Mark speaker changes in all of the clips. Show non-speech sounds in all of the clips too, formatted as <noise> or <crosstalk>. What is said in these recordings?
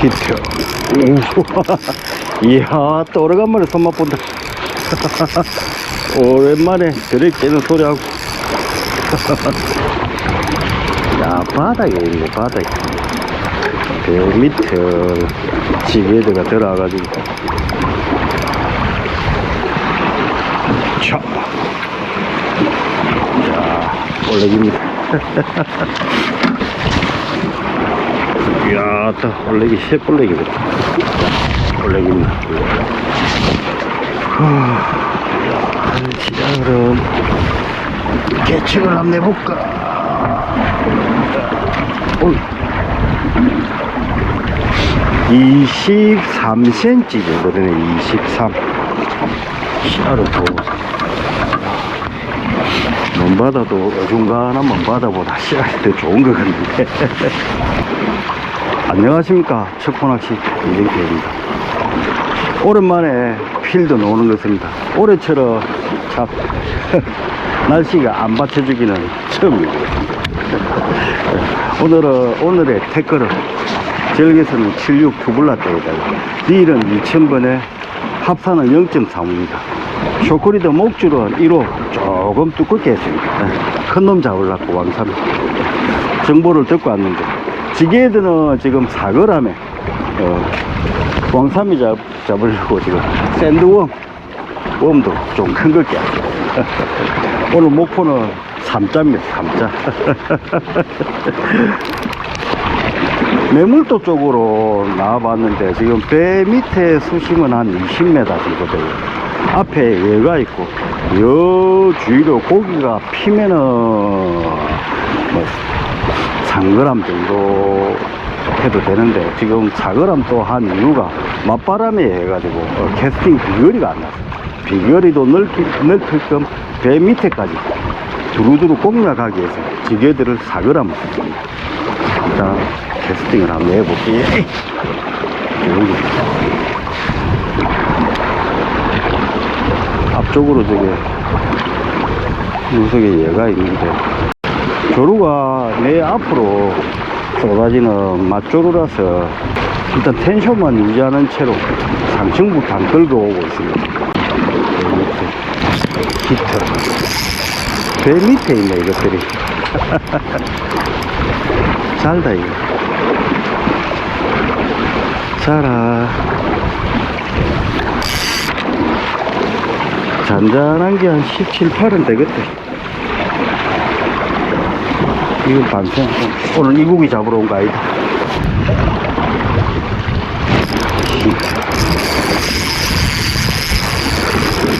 Speaker 1: 히트. 이야, 또 오래간만에 손맛 본다. <laughs> 오랜만에 드릴 깨는 소리하고. <laughs> 야, 바닥에 있네, 바닥에. 그 밑에 지게드가 들어와가지고. 차. 자, 올레기입니다. <laughs> 이야, 또 올레기, 쇠올레기입니다. 올레기입니다. 자, 그럼 계측을 한번 해볼까? 오, 23cm 정도 되네, 23. 시야를 보고. 먼바다도 어중간한 먼바다보다 시야가 더 좋은 것 같은데. <laughs> 안녕하십니까. 척포낚시 이정태입니다. 오랜만에 필드 노는 것입니다. 올해처럼 참 <laughs> 날씨가 안 받쳐주기는 처음입니다. <laughs> 오늘은, 오늘의 태클은 절개선은 76 투블라대에다가 딜은 2000번에 합산은 0.35입니다. 쇼크리더 목줄은 1호 조금 두껍게 했습니다. 큰 놈 잡으려고 왕삼 정보를 듣고 왔는데 지게들은 지금 사거람에 어, 왕삼이 잡, 잡으려고 지금 샌드웜 웜도 좀 큰걸 깨. <laughs> 오늘 목포는 3자입니다, 3자. <laughs> 매물도 쪽으로 나와봤는데 지금 배 밑에 수심은 한 20m 정도 되고 앞에 얘가 있고 요 주위로 고기가 피면은 뭐 3g 정도 해도 되는데 지금 4g 또 한 이유가 맞바람에 해가지고 어, 캐스팅 비거리가 안 났어요 비거리도 넓힐 겸배 밑에까지 두루두루 공략하기 위해서 지게들을 4g 썼습니다 일단 캐스팅을 한번 해볼게요 앞쪽으로 저게 녀석에 얘가 있는데 조루가 내 앞으로 쏟아지는 맛조루라서 일단 텐션만 유지하는 채로 상층부터 안 끌고 오고 있습니다. 히터 배 밑에 있네 이것들이. <laughs> 잘다 이거. 자라. 잔잔한 게 한 17, 8은 되겠다. 이건 반생. 오늘 이국이 잡으러 온 거 아니다.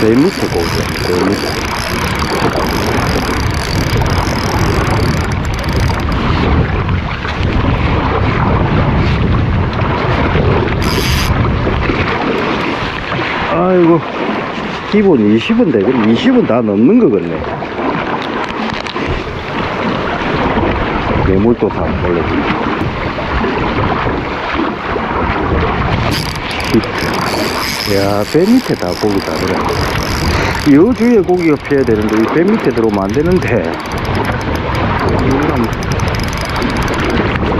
Speaker 1: 배 밑에 고기야, 배 밑에. 아이고. 기본 20은 되겠네. 20은 다 넘는 거겠네. 매물도 다 올려주네. 야, 배 밑에 다 고기 다 들어. 요 주위에 고기가 피해야 되는데, 이 배 밑에 들어오면 안 되는데.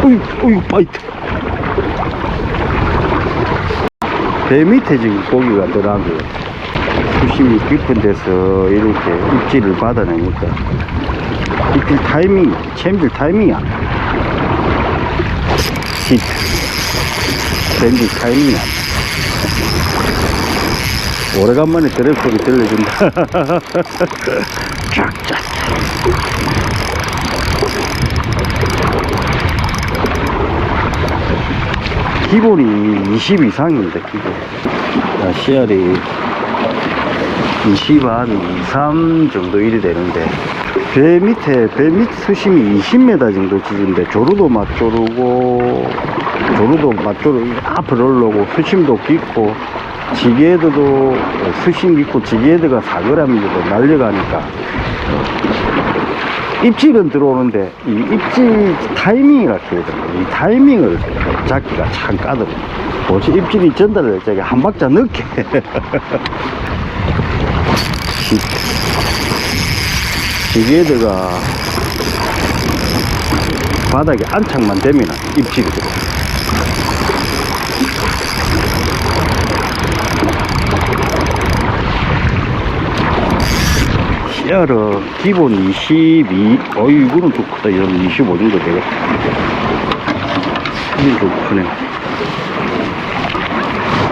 Speaker 1: 어이, 어이, 파이트. 배 밑에 지금 고기가 거예요. 수심이 깊은 데서 이렇게 입질을 받아내니까 입질 타이밍, 챔질 타이밍이 안 돼. 히트. 챔질 타이밍이 안 돼. 오래간만에 드랩 소리 들려준다. <laughs> 쫙, 쫙. 기본이 20 이상입니다, 기본. 자, CR이 20, 한 2, 3 정도 일이 되는데, 배 밑에, 배 밑 수심이 20m 정도 지는데, 조루도 맞조르고, 조루도 맞조르고, 앞으로 올라오고, 수심도 깊고, 지게드도 수심 깊고, 지게드가 4g인데도 날려가니까, 입질은 들어오는데, 이 입질 타이밍이라 그러더라고요. 이 타이밍을 잡기가 참 까다로워요. 뭐지, 입질이 전달을 저기 한 박자 늦게. <laughs> 기계에다가 바닥에 안착만 되면 입질이 들어 시야로 기본 22 어이 이거는 좀 크다. 이러면 25 정도 되겠다. 이건 좀 크네.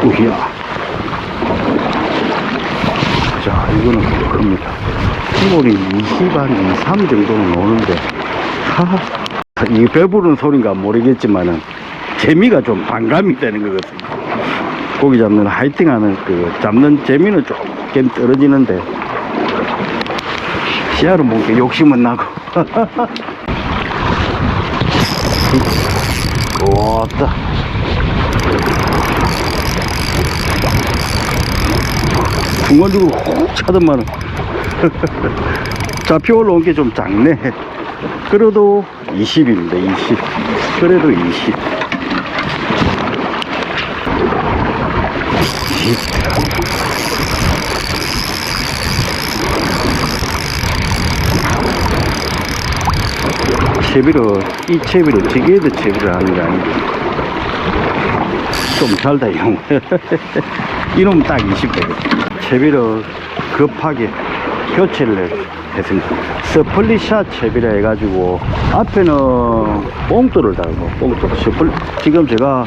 Speaker 1: 우야. 자, 이거는 좀 큽니다. 기본이 20, 한 23 정도는 오는데, 하, 이 배부른 소린가 모르겠지만은, 재미가 좀 반감이 되는 거거든요. 고기 잡는 하이팅 하는 그, 잡는 재미는 조금 떨어지는데, 씨알은 뭔가 욕심은 나고. <laughs> 왔다. 중간중으로 훅 차더만은. 잡혀 <laughs> 올라온 게 좀 작네. 그래도 20입니다, 20. 그래도 20. 20. 채비를, 이 채비를 지게에도 채비를 하는 게 아니고, 좀 잘다, 형. <laughs> 이놈 딱 20대거든. 채비를 급하게 교체를 했습니다. 스플릿샷 채비라 해가지고, 앞에는 뽕돌을 달고, 뽕돌. 스플, 지금 제가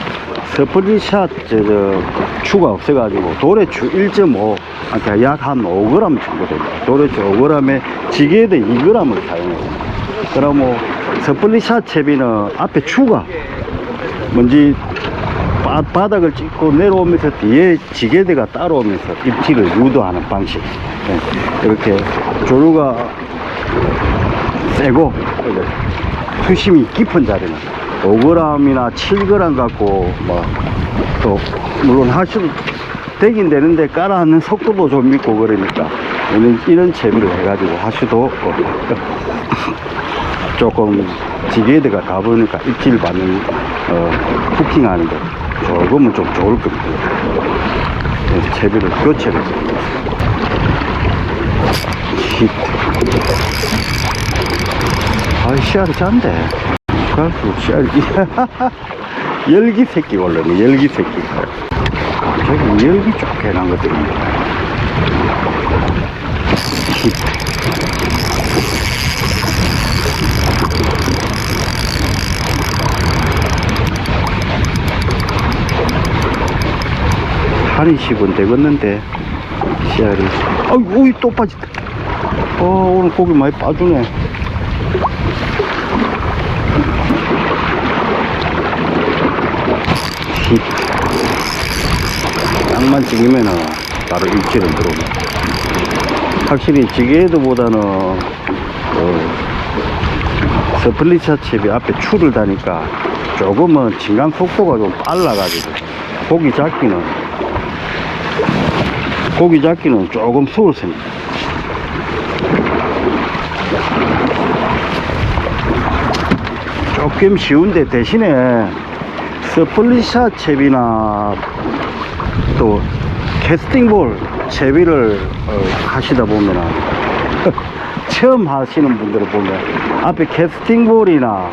Speaker 1: 스플릿샷, 저, 저, 추가 없어가지고, 도래추 1.5, 그러니까 약한 5g 정도 됩니다. 도래추 5g에 지게에도 2g을 사용해요. 그럼 뭐 스플릿샷 채비는 앞에 추가 먼지 바, 바닥을 찍고 내려오면서 뒤에 지게대가 따라오면서 입질을 유도하는 방식. 네, 이렇게 조류가 세고 수심이 깊은 자리는 5g이나 7g 갖고 뭐또 물론 하셔도 되긴 되는데 깔아앉는 속도도 좀 있고 그러니까 이런, 이런 채비를 해가지고 하셔도 어, <laughs> 조금 지게드가 가보니까 입질 받는 어, 후킹 하는데 조금은 좀 좋을 겁니다. 채비를 교체를 했습니다. 히트. 아이, 씨알이 짠데. 갈수록 씨알이. <laughs> 열기 새끼 올라네, 열기 새끼. 저기 열기 좋게 난 것들입니다. 히트. 한 20은 되겠는데? 씨알이 아이고 오이 또 빠졌다. 어 오늘 고기 많이 빠주네. 히 양만 찍으면은 바로 입질은 들어오네. 확실히 지게헤드보다는 어, 스플릿샷 칩이 앞에 추를 다니까 조금은 진강 속도가 좀 빨라가지고 고기 잡기는 고기 잡기는 조금 수월습니다. 조금 쉬운데 대신에 스플릿샷 채비나 또 캐스팅볼 채비를 어, 하시다 보면은 <laughs> 처음 하시는 분들을 보면 앞에 캐스팅볼이나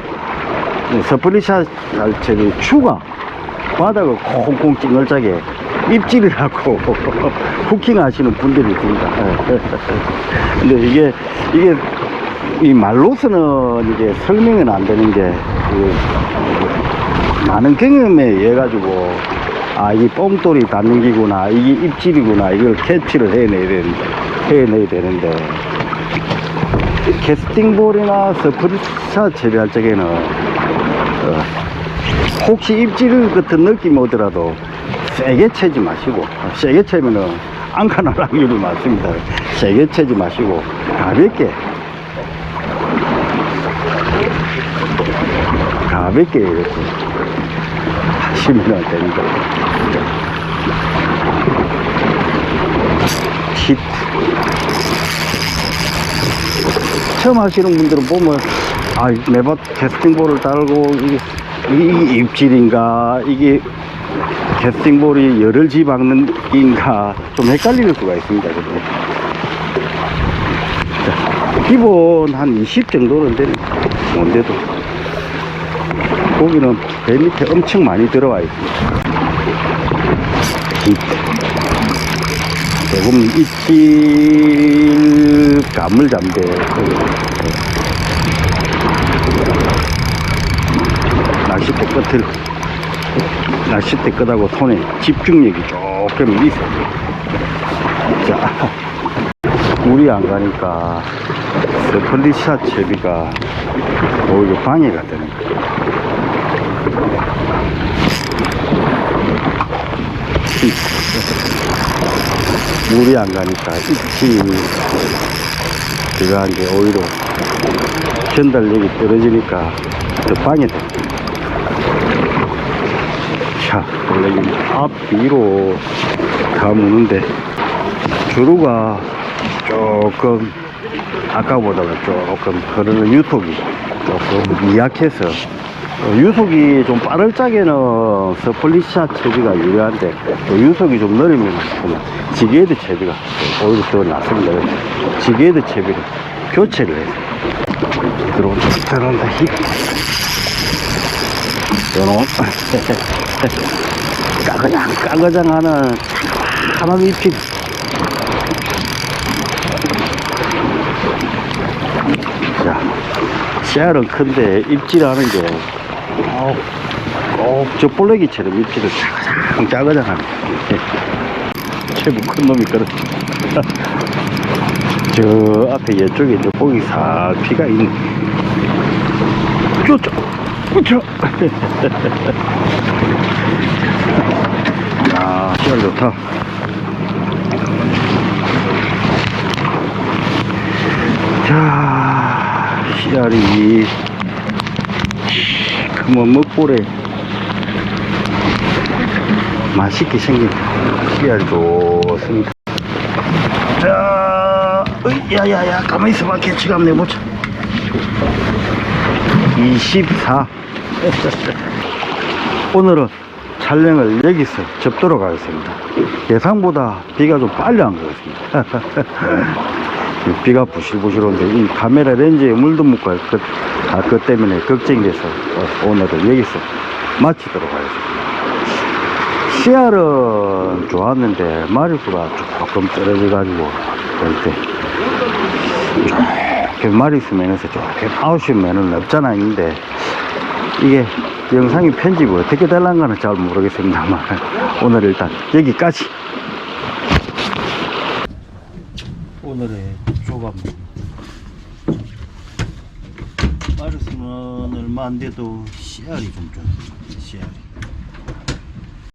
Speaker 1: 스플릿샷 채비 추가 바닥을 콩콩 찡얼짜게 입질을 하고 <laughs> 후킹 하시는 분들이 있습니다. <laughs> 근데 이게, 이게, 이 말로서는 이게 설명은 안 되는 게, 그 많은 경험에 의해 가지고, 아, 이 뽕돌이 닿는 기구나, 이게 입질이구나, 이걸 캐치를 해내야 되는데, 해내야 되는데, 캐스팅볼이나 스프릿샷 재배할 적에는, 어, 혹시 입질 같은 느낌이 오더라도 세게 채지 마시고 세게 채면은 안 가는 확률이 많습니다. 세게 채지 마시고 가볍게. 가볍게 이렇게 하시면 됩니다. 히트 처음 하시는 분들은 보면 아 매번 캐스팅볼을 달고 이게 이 입질인가 이게 캐스팅볼이 열을 지박는 인가 좀 헷갈릴 수가 있습니다? 자, 기본 한 20 정도는 되는 뭔데도 고기는 배 밑에 엄청 많이 들어와 있습니다. 조금 입질감을 잡는데 낚싯대 끝을 낚싯대 끝하고 손에 집중력이 조금 있어 자 물이 안 가니까 스플릿샷 채비가 오히려 방해가 되는 거야 물이 안 가니까 입질이 들어간 게 오히려 전달력이 떨어지니까 더 방해돼. 자, 원래 이 앞뒤로 가무는데 주루가 조금 아까보다는 조금 흐르는 유속이 조금 미약해서 어, 유속이 좀 빠를 적에는 스플릿샷 체비가 유리한데 또 유속이 좀 느리면 좀 지게헤드 체비가 오히려 더 낫습니다. 지게헤드 체비를 교체를 해서 들어온다 들어온다 힙 요런 <laughs> 까그장 까그장 하는 하나 입힌 자 씨알은 큰데 입질하는 게 어, 꼭저 볼레기처럼 입질을 짜그장 짜그장 하네 <laughs> 최고 큰 놈이 그렇 <laughs> 저 앞에 이쪽에 이제 고기 살 피가 있네. 쪼쪼 쪼야 씨알 좋다. 자 씨알이 그뭐 먹보래. 맛있게 생긴 씨알 좋습니다. 자 으이, 야야야 가만히 있어봐. 개치감 내보자 24 오늘은 촬영을 여기서 접도록 하겠습니다. 예상보다 비가 좀 빨리 안 거였습니다. <laughs> 비가 부실부실 온데 이 카메라 렌즈에 물도 묻고 할 것, 할것 때문에 걱정이 돼서 어, 오늘은 여기서 마치도록 하겠습니다. 씨알은 좋았는데 마리수가 조금 떨어져가지고 볼때 마리수 면에서 조금 아웃십 면은 없잖아 있는데. 이게 영상이 편집이 어떻게 될란가는 잘 모르겠습니다만 <laughs> 오늘 일단 여기까지. 오늘의 조감. 마리수는 얼마 안 돼도 씨알이 좀 좋네 씨알이